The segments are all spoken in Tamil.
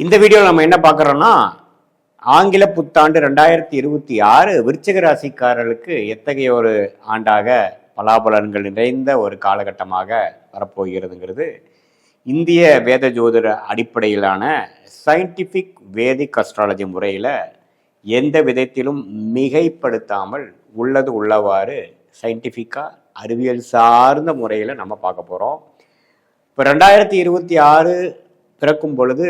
இந்த வீடியோவில் நம்ம என்ன பார்க்குறோன்னா ஆங்கில புத்தாண்டு ரெண்டாயிரத்தி இருபத்தி ஆறு விருச்சிக ராசிக்காரர்களுக்கு எத்தகைய ஒரு ஆண்டாக பலாபலன்கள் நிறைந்த ஒரு காலகட்டமாக வரப்போகிறதுங்கிறது இந்திய வேத ஜோதிட அடிப்படையிலான சயின்டிஃபிக் வேதிக் அஸ்ட்ராலஜி முறையில் எந்த விதத்திலும் மிகைப்படுத்தாமல் உள்ளது உள்ளவாறு சயின்டிஃபிக்காக அறிவியல் சார்ந்த முறையில் நம்ம பார்க்க போகிறோம் இப்போ ரெண்டாயிரத்தி இருபத்தி ஆறு பிறக்கும் பொழுது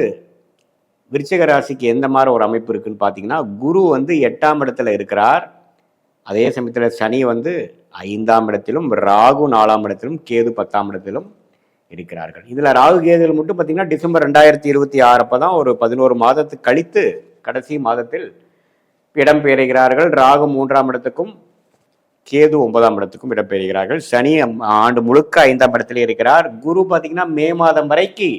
விருச்சிக ராசிக்கு எந்த மாதிரி ஒரு அமைப்பு இருக்குன்னு பார்த்தீங்கன்னா குரு வந்து எட்டாம் இடத்துல இருக்கிறார். அதே சமயத்தில் சனி வந்து ஐந்தாம் இடத்திலும் ராகு நாலாம் இடத்திலும் கேது பத்தாம் இடத்திலும் இருக்கிறார்கள். இதில் ராகு கேதுகள் மட்டும் பார்த்தீங்கன்னா டிசம்பர் ரெண்டாயிரத்தி இருபத்தி ஆறு அப்போ தான் ஒரு பதினோரு மாதத்து கழித்து கடைசி மாதத்தில் இடம்பெயர்கிறார்கள் ராகு மூன்றாம் இடத்துக்கும் கேது ஒன்பதாம் இடத்துக்கும் இடம்பெயர்கிறார்கள் சனி ஆண்டு முழுக்க ஐந்தாம் இடத்திலே இருக்கிறார். குரு பார்த்தீங்கன்னா மே மாதம் வரைக்கு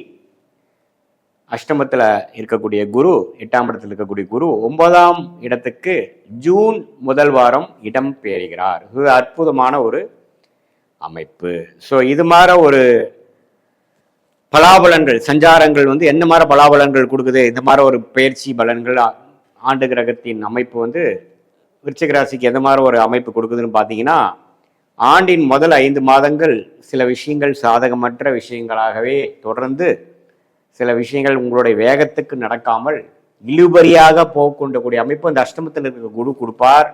அஷ்டமத்தில் இருக்கக்கூடிய குரு எட்டாம் இடத்தில் இருக்கக்கூடிய குரு ஒன்பதாம் இடத்துக்கு ஜூன் முதல் வாரம் இடம் பெறுகிறார் இது அற்புதமான ஒரு அமைப்பு. ஸோ இது மாதிரி ஒரு பலாபலன்கள் சஞ்சாரங்கள் வந்து என்ன மாதிரி பலாபலன்கள் கொடுக்குது? இந்த மாதிரி ஒரு பயிற்சி பலன்கள் ஆண்டு கிரகத்தின் அமைப்பு வந்து விருச்சிக ராசிக்கு எந்த மாதிரி ஒரு அமைப்பு கொடுக்குதுன்னு பார்த்தீங்கன்னா ஆண்டின் முதல் ஐந்து மாதங்கள் சில விஷயங்கள் சாதகமற்ற விஷயங்களாகவே தொடர்ந்து சில விஷயங்கள் உங்களுடைய வேகத்துக்கு நடக்காமல் இழுபறியாக போகொண்டக்கூடிய அமைப்பு அந்த அஷ்டமத்தில் இருக்க குரு கொடுப்பார்.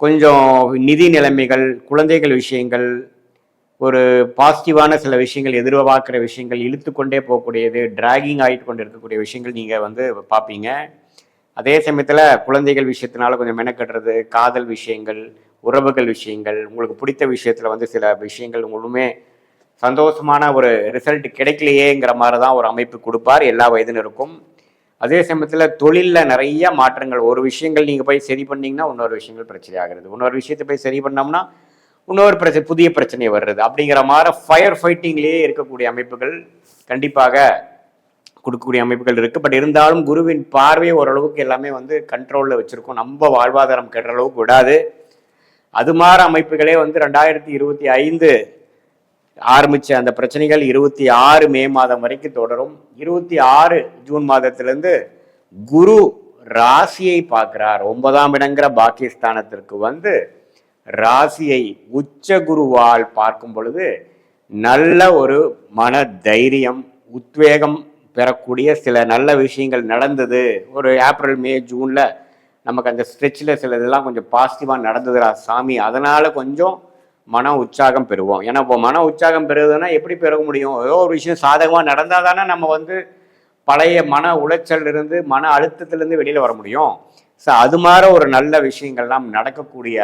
கொஞ்சம் நிதி நிலைமைகள் குழந்தைகள் விஷயங்கள் ஒரு பாசிட்டிவான சில விஷயங்கள் எதிர்பார்க்குற விஷயங்கள் இழுத்து கொண்டே போகக்கூடியது டிராகிங் ஆகிட்டு கொண்டு இருக்கக்கூடிய விஷயங்கள் நீங்கள் வந்து பார்ப்பீங்க. அதே சமயத்தில் குழந்தைகள் விஷயத்தினால கொஞ்சம் மெனக்கட்டுறது காதல் விஷயங்கள் உறவுகள் விஷயங்கள் உங்களுக்கு பிடித்த விஷயத்தில் வந்து சில விஷயங்கள் உங்களுமே சந்தோஷமான ஒரு ரிசல்ட் கிடைக்கலையேங்கிற மாதிரி தான் ஒரு அமைப்பு கொடுப்பார். எல்லா வயதினருக்கும் அதே சமயத்தில் தொழிலில் நிறைய மாற்றங்கள். ஒரு விஷயங்கள் நீங்கள் போய் சரி பண்ணிங்கன்னா இன்னொரு விஷயங்கள் பிரச்சனை ஆகிறது. இன்னொரு விஷயத்தை போய் சரி பண்ணோம்னா இன்னொரு பிரச்சனை புதிய பிரச்சனை வர்றது அப்படிங்கிற மாதிரி ஃபயர் ஃபைட்டிங்லேயே இருக்கக்கூடிய அமைப்புகள் கண்டிப்பாக கொடுக்கக்கூடிய அமைப்புகள் இருக்குது பட் இருந்தாலும் குருவின் பார்வை ஓரளவுக்கு எல்லாமே வந்து கண்ட்ரோலில் வச்சுருக்கோம். நம்ம வாழ்வாதாரம் கெடுற அளவுக்கு விடாது. அது மாதிரி அமைப்புகளே வந்து ரெண்டாயிரத்தி இருபத்தி ஐந்து ஆரம்பித்த அந்த பிரச்சனைகள் இருபத்தி ஆறு மே மாதம் வரைக்கும் தொடரும். இருபத்தி ஆறு ஜூன் மாதத்திலிருந்து குரு ராசியை பார்க்கிறார். ஒன்பதாம் இடங்கிற பாக்கியஸ்தானத்திற்கு வந்து ராசியை உச்ச குருவால் பார்க்கும் பொழுது நல்ல ஒரு மன தைரியம் உத்வேகம் பெறக்கூடிய சில நல்ல விஷயங்கள் நடந்தது. ஒரு ஏப்ரல் மே ஜூனில் நமக்கு அந்த ஸ்ட்ரெச்சில் சில இதெல்லாம் கொஞ்சம் பாசிட்டிவாக நடந்ததுடா சாமி. அதனால் கொஞ்சம் மன உற்சாகம் பெறுவோம். ஏன்னா இப்போ மன உற்சாகம் பெறுதுன்னா எப்படி பெற முடியும்? ஏதோ ஒரு விஷயம் சாதகமாக நடந்தால் தானே நம்ம வந்து பழைய மன உளைச்சல் இருந்து மன அழுத்தத்திலேருந்து வெளியில் வர முடியும். ஸோ அது மாதிரி ஒரு நல்ல விஷயங்கள்லாம் நடக்கக்கூடிய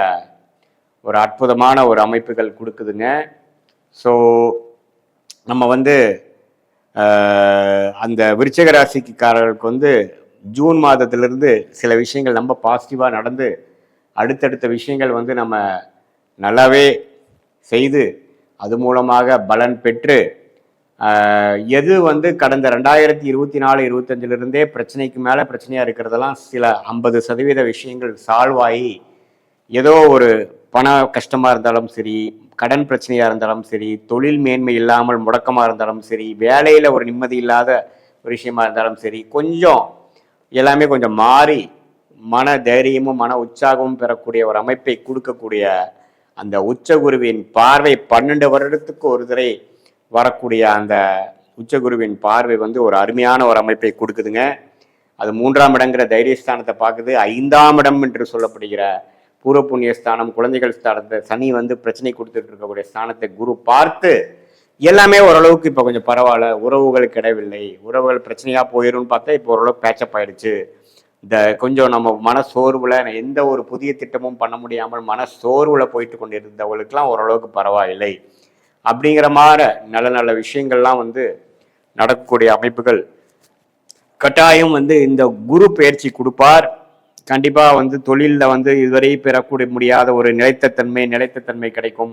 ஒரு அற்புதமான ஒரு அமைப்புகள் கொடுக்குதுங்க. ஸோ நம்ம வந்து அந்த விருச்சக ராசிக்காரர்களுக்கு வந்து ஜூன் மாதத்திலிருந்து சில விஷயங்கள் ரொம்ப பாசிட்டிவாக நடந்து அடுத்தடுத்த விஷயங்கள் வந்து நம்ம நல்லாவே செய்து அது மூலமாக பலன் பெற்று எது வந்து கடந்த ரெண்டாயிரத்தி இருபத்தி நாலு இருபத்தஞ்சிலிருந்தே பிரச்சனைக்கு மேலே பிரச்சனையாக இருக்கிறதெல்லாம் சில ஐம்பது சதவீத விஷயங்கள் சால்வ் ஆகி ஏதோ ஒரு பண கஷ்டமாக இருந்தாலும் சரி கடன் பிரச்சனையாக இருந்தாலும் சரி தொழில் மேன்மை இல்லாமல் முடக்கமாக இருந்தாலும் சரி வேலையில் ஒரு நிம்மதி இல்லாத ஒரு விஷயமா இருந்தாலும் சரி கொஞ்சம் எல்லாமே கொஞ்சம் மாறி மன தைரியமும் மன உற்சாகமும் பெறக்கூடிய ஒரு அமைப்பை கொடுக்கக்கூடிய அந்த உச்சகுருவின் பார்வை பன்னெண்டு வருடத்துக்கு ஒரு தடவை வரக்கூடிய அந்த உச்சகுருவின் பார்வை வந்து ஒரு அருமையான ஒரு அமைப்பை கொடுக்குதுங்க. அது மூன்றாம் இடங்கிற தைரியஸ்தானத்தை பார்க்குது. ஐந்தாம் இடம் என்று சொல்லப்படுகிற பூர்வ புண்ணிய ஸ்தானம் குழந்தைகள் ஸ்தானத்தை சனி வந்து பிரச்சனை கொடுத்துட்டு இருக்கக்கூடிய ஸ்தானத்தை குரு பார்த்து எல்லாமே ஓரளவுக்கு இப்போ கொஞ்சம் பரவாயில்ல. உறவுகள் கிடையவில்லை உறவுகள் பிரச்சனையாக போயிரும்னு பார்த்தா இப்போ ஓரளவுக்கு பேச்சப் ஆயிடுச்சு. இந்த கொஞ்சம் நம்ம மன சோர்வுல எந்த ஒரு புதிய திட்டமும் பண்ண முடியாமல் மன சோர்வுல போயிட்டு கொண்டிருந்தவங்களுக்கெல்லாம் ஓரளவுக்கு பரவாயில்லை. அப்படிங்கிற மாதிரி நல்ல நல்ல விஷயங்கள்லாம் வந்து நடக்கக்கூடிய அமைப்புகள். கட்டாயம் வந்து இந்த குரு பயிற்சி கொடுப்பார். கண்டிப்பாக வந்து தொழிலில் வந்து இதுவரை பெறக்கூடிய முடியாத ஒரு நிலைத்த தன்மை நிலைத்த தன்மை கிடைக்கும்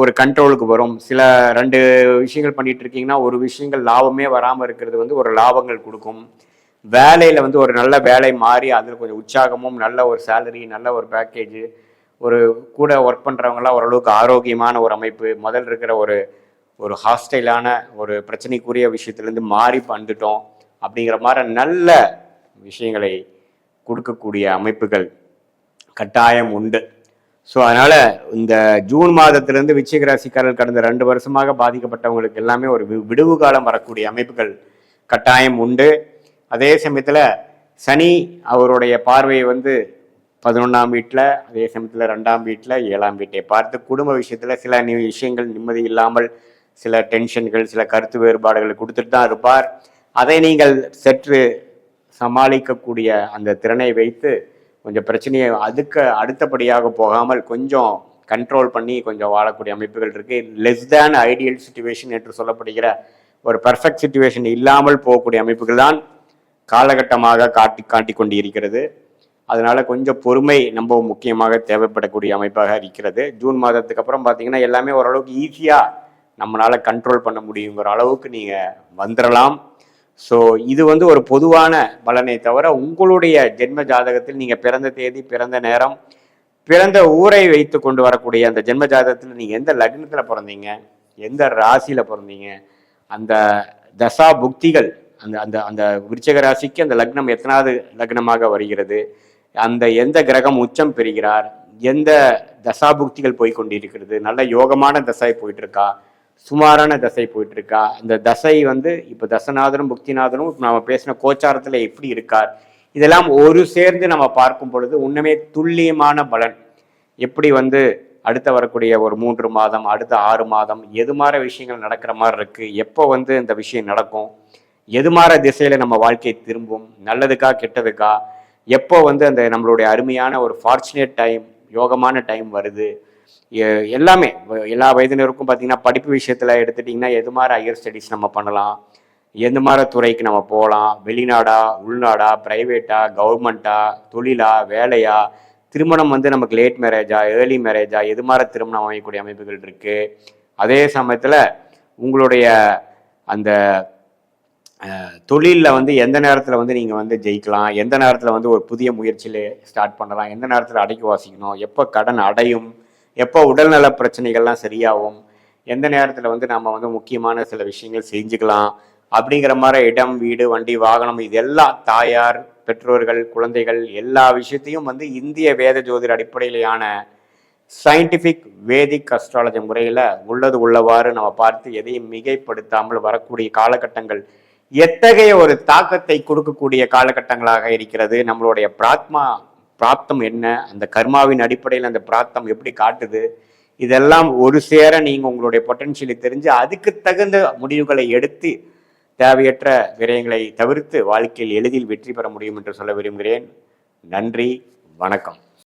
ஒரு கண்ட்ரோலுக்கு வரும். சில ரெண்டு விஷயங்கள் பண்ணிட்டு இருக்கீங்கன்னா ஒரு விஷயங்கள் லாபமே வராமல் இருக்கிறது வந்து ஒரு லாபங்கள் கொடுக்கும். வேலையில் வந்து ஒரு நல்ல வேலை மாறி அதில் கொஞ்சம் உற்சாகமும் நல்ல ஒரு சேலரி நல்ல ஒரு பேக்கேஜ் ஒரு கூட ஒர்க் பண்ணுறவங்களாம் ஓரளவுக்கு ஆரோக்கியமான ஒரு அமைப்பு முதல் இருக்கிற ஒரு ஒரு ஹாஸ்டைலான ஒரு பிரச்சனைக்குரிய விஷயத்துலேருந்து மாறி வந்துட்டோம் அப்படிங்கிற மாதிரி நல்ல விஷயங்களை கொடுக்கக்கூடிய அமைப்புகள் கட்டாயம் உண்டு. ஸோ அதனால் இந்த ஜூன் மாதத்திலேருந்து விச்சிக ராசிக்காரர்கள் கடந்த ரெண்டு வருஷமாக பாதிக்கப்பட்டவங்களுக்கு எல்லாமே ஒரு வி- விடுவு காலம் வரக்கூடிய அமைப்புகள் கட்டாயம் உண்டு. அதே சமயத்தில் சனி அவருடைய பார்வையை வந்து பதினொன்றாம் வீட்டில் அதே சமயத்தில் ரெண்டாம் வீட்டில் ஏழாம் வீட்டை பார்த்து குடும்ப விஷயத்தில் சில விஷயங்கள் நிம்மதி இல்லாமல் சில டென்ஷன்கள் சில கருத்து வேறுபாடுகளை கொடுத்துட்டு தான் இருப்பார். அதை நீங்கள் சற்று சமாளிக்கக்கூடிய அந்த திறனை வைத்து கொஞ்சம் பிரச்சனையை அதுக்கு அடுத்தபடியாக போகாமல் கொஞ்சம் கண்ட்ரோல் பண்ணி கொஞ்சம் வாழக்கூடிய அமைப்புகள் இருக்கு. லெஸ் தேன் ஐடியல் சுச்சுவேஷன் என்று சொல்லப்படுகிற ஒரு பர்ஃபெக்ட் சுச்சுவேஷன் இல்லாமல் போகக்கூடிய அமைப்புகள் தான் காலகட்டமாக காட்டி காட்டி கொண்டு இருக்கிறது அதனால கொஞ்சம் பொறுமை ரொம்ப முக்கியமாக தேவைப்படக்கூடிய அமைப்பாக இருக்கிறது. ஜூன் மாதத்துக்கு அப்புறம் பார்த்தீங்கன்னா எல்லாமே ஓரளவுக்கு ஈஸியாக நம்மளால் கண்ட்ரோல் பண்ண முடியுங்கிற அளவுக்கு நீங்கள் வந்துடலாம் ஸோ இது வந்து ஒரு பொதுவான பலனை தவிர உங்களுடைய ஜென்ம ஜாதகத்தில் நீங்கள் பிறந்த தேதி பிறந்த நேரம் பிறந்த ஊரை வைத்து கொண்டு வரக்கூடிய அந்த ஜென்ம ஜாதகத்தில் நீங்கள் எந்த லக்னத்தில் பிறந்தீங்க எந்த ராசியில் பிறந்தீங்க அந்த தசா புக்திகள் அந்த அந்த அந்த விருச்சக ராசிக்கு அந்த லக்னம் எத்தனாவது லக்னமாக வருகிறது? அந்த எந்த கிரகம் உச்சம் பெறுகிறார்? எந்த தசாபுக்திகள் போய் கொண்டிருக்கிறது? நல்ல யோகமான தசை போயிட்டு இருக்கா சுமாரான தசை போயிட்டு இருக்கா அந்த தசை வந்து இப்போ தசநாதனும் புக்திநாதனும் இப்போ நாம பேசின கோச்சாரத்துல எப்படி இருக்கார்? இதெல்லாம் ஒரு சேர்ந்து நம்ம பார்க்கும் பொழுது உண்மையே துல்லியமான பலன். எப்படி வந்து அடுத்த வரக்கூடிய ஒரு மூன்று மாதம் அடுத்த ஆறு மாதம் எது மாதிரி விஷயங்கள் நடக்கிற மாதிரி இருக்கு? எப்போ வந்து இந்த விஷயம் நடக்கும்? எது மாதிரி திசையில நம்ம வாழ்க்கை திரும்பும்? நல்லதுக்கா கெட்டதுக்கா? எப்போ வந்து அந்த நம்மளுடைய அருமையான ஒரு ஃபார்ச்சுனேட் டைம் யோகமான டைம் வருது? எல்லாமே வ- எல்லா வயதினருக்கும் பார்த்தீங்கன்னா படிப்பு விஷயத்தில் எடுத்துட்டிங்கன்னா எது மாதிரி ஹையர் ஸ்டடீஸ் நம்ம பண்ணலாம்? எந்த மாதிரி துறைக்கு நம்ம போகலாம்? வெளிநாடா உள்நாடா ப்ரைவேட்டா கவர்மெண்ட்டா தொழிலா வேலையா? திருமணம் வந்து நமக்கு லேட் மேரேஜா ஏர்லி மேரேஜா எது மாதிரி திருமணம் வாங்கக்கூடிய அமைப்புகள் இருக்கு? அதே சமயத்தில் உங்களுடைய அந்த தொழிலில் வந்து எந்த நேரத்தில் வந்து நீங்கள் வந்து ஜெயிக்கலாம்? எந்த நேரத்தில் வந்து ஒரு புதிய முயற்சியில் ஸ்டார்ட் பண்ணலாம்? எந்த நேரத்தில் அடைக்கு வாசிக்கணும்? எப்போ கடன் அடையும்? எப்போ உடல்நல பிரச்சனைகள்லாம் சரியாகும்? எந்த நேரத்தில் வந்து நம்ம வந்து முக்கியமான சில விஷயங்கள் செஞ்சுக்கலாம்? அப்படிங்கிற மாதிரி இடம் வீடு வண்டி வாகனம் இதெல்லாம் தாயார் பெற்றோர்கள் குழந்தைகள் எல்லா விஷயத்தையும் வந்து இந்திய வேத ஜோதிட அடிப்படையிலான சயின்டிஃபிக் வேதிக் அஸ்ட்ராலஜி முறையில் உள்ளது உள்ளவாறு நம்ம பார்த்து எதையும் மிகைப்படுத்தாமல் வரக்கூடிய காலகட்டங்கள் எத்தகைய ஒரு தாக்கத்தை கொடுக்கக்கூடிய காலகட்டங்களாக இருக்கிறது? நம்மளுடைய பிராத்மா பிராப்தம் என்ன? அந்த கர்மாவின் அடிப்படையில் அந்த பிராப்தம் எப்படி காட்டுது? இதெல்லாம் ஒரு சேர நீங்கள் உங்களுடைய பொட்டன்ஷியலை தெரிஞ்சு அதுக்கு தகுந்த முடிவுகளை எடுத்து தேவையற்ற விரயங்களை தவிர்த்து வாழ்க்கையில் எளிதில் வெற்றி பெற முடியும் என்று சொல்ல விரும்புகிறேன். நன்றி வணக்கம்.